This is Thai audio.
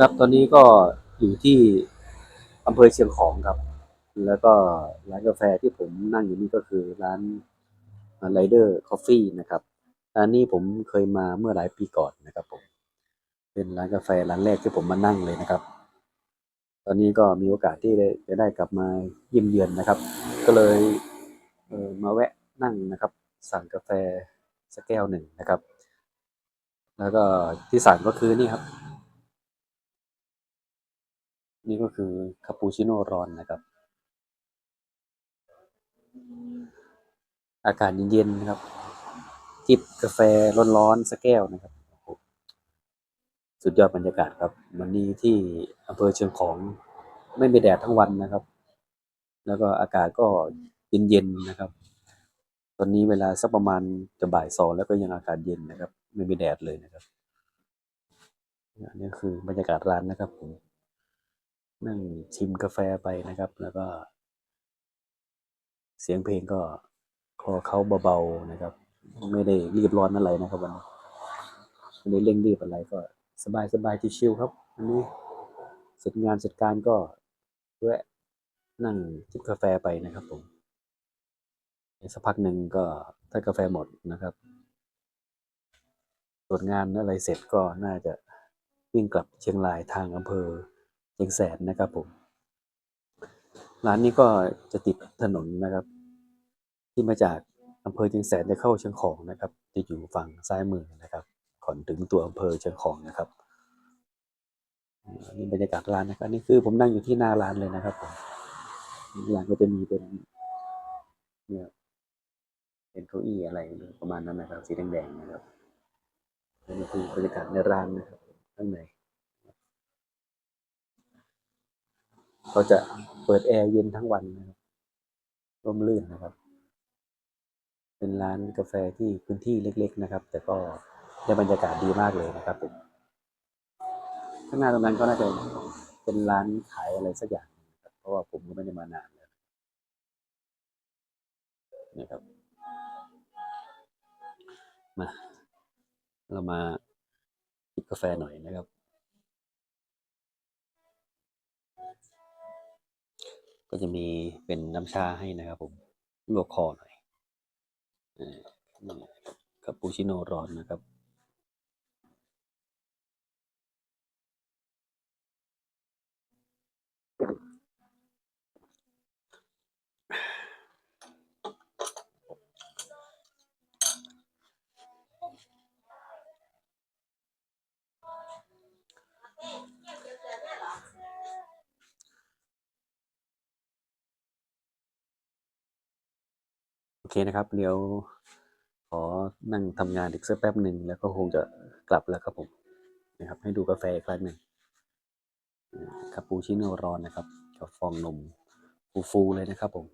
ครับตอนนี้ก็อยู่ที่อำเภอเชียงของครับ แล้วก็ร้านกาแฟที่ผมนั่งอยู่นี่ก็คือร้านไรเดอร์คอฟฟี่นะครับร้านนี้ผมเคยมาเมื่อหลายปีก่อนนะครับผมเป็นร้านกาแฟร้านแรกที่ผมมานั่งเลยนะครับ ตอนนี้ก็มีโอกาสที่จะได้กลับมาเยี่ยมเยือนนะครับ ก็เลยเออมาแวะนั่งนะครับ สั่งกาแฟสักแก้วหนึ่งนะครับ แล้วก็ที่สั่งก็คือนี่ครับ นี่ก็คือคาปูชิโน่ร้อนนะครับ อากาศเย็นๆนะครับ จิบกาแฟร้อนๆสักแก้วนะครับ สุดยอดบรรยากาศครับ วันนี้ที่อำเภอเชียงของไม่มีแดดทั้งวันนะครับ แล้วก็อากาศก็เย็นๆนะครับ ตอนนี้เวลาสักประมาณจะบ่ายสองแล้วก็ยังอากาศเย็นนะครับ ไม่มีแดดเลยนะครับอันนี้คือบรรยากาศร้านนะครับผม นั่งชิมกาแฟไปนะครับ แล้วก็ เสียงเพลงก็คลอเขาเบาๆนะครับ ไม่ได้รีบร้อนอะไรนะครับวันนี้ไม่ได้เร่งรีบอะไรก็สบายสบายชิวๆครับอันนี้เสร็จงานเสร็จการก็แวะนั่งจิบกาแฟไปนะครับผมสักพักหนึ่งก็ถ้ากาแฟหมดนะครับตรวจงานอะไรเสร็จก็น่าจะวิ่งกลับเชียงรายทางอำเภอ เชียงแสนนะครับผม ร้านนี้ก็จะติดถนนนะครับ ที่มาจากอำเภอเชียงแสนจะเข้าเชียงของนะครับ จะอยู่ฝั่งซ้ายมือนะครับก่อนถึงตัวอำเภอเชียงของนะครับนี่บรรยากาศร้านนะครับนี่คือผมนั่งอยู่ที่หน้าร้านเลยนะครับผมร้านก็จะมีเป็นเนี่ยเป็นเก้าอี้อะไรประมาณนั้นนะครับ สีแดงๆนะครับนี่คือบรรยากาศในร้านนะครับข้างใน เขาจะเปิดแอร์เย็นทั้งวันนะครับร่มรื่นนะครับ เป็นร้านกาแฟที่พื้นที่เล็ก ๆนะครับ แต่ก็ได้บรรยากาศดีมากเลยนะครับผมข้างหน้าตรงนั้นก็น่าจะเป็นร้านขายอะไรสักอย่างนะครับเพราะว่าผมก็ไม่ได้มานานแล้วนี่ครับมาเรามาจิบกาแฟหน่อยนะครับ ก็จะมีเป็นน้ำชาให้นะครับผมลวกคอหน่อยเออนี่คาปูชิโนร้อนนะครับ โอเคนะครับ เดี๋ยวขอนั่งทำงานอีกสักแป๊บหนึ่งแล้วก็คงจะกลับแล้วครับผมนะครับ ให้ดูกาแฟอีกครั้งหนึ่งคาปูชิโน่ร้อนนะครับกับฟองนมฟูๆเลยนะครับผม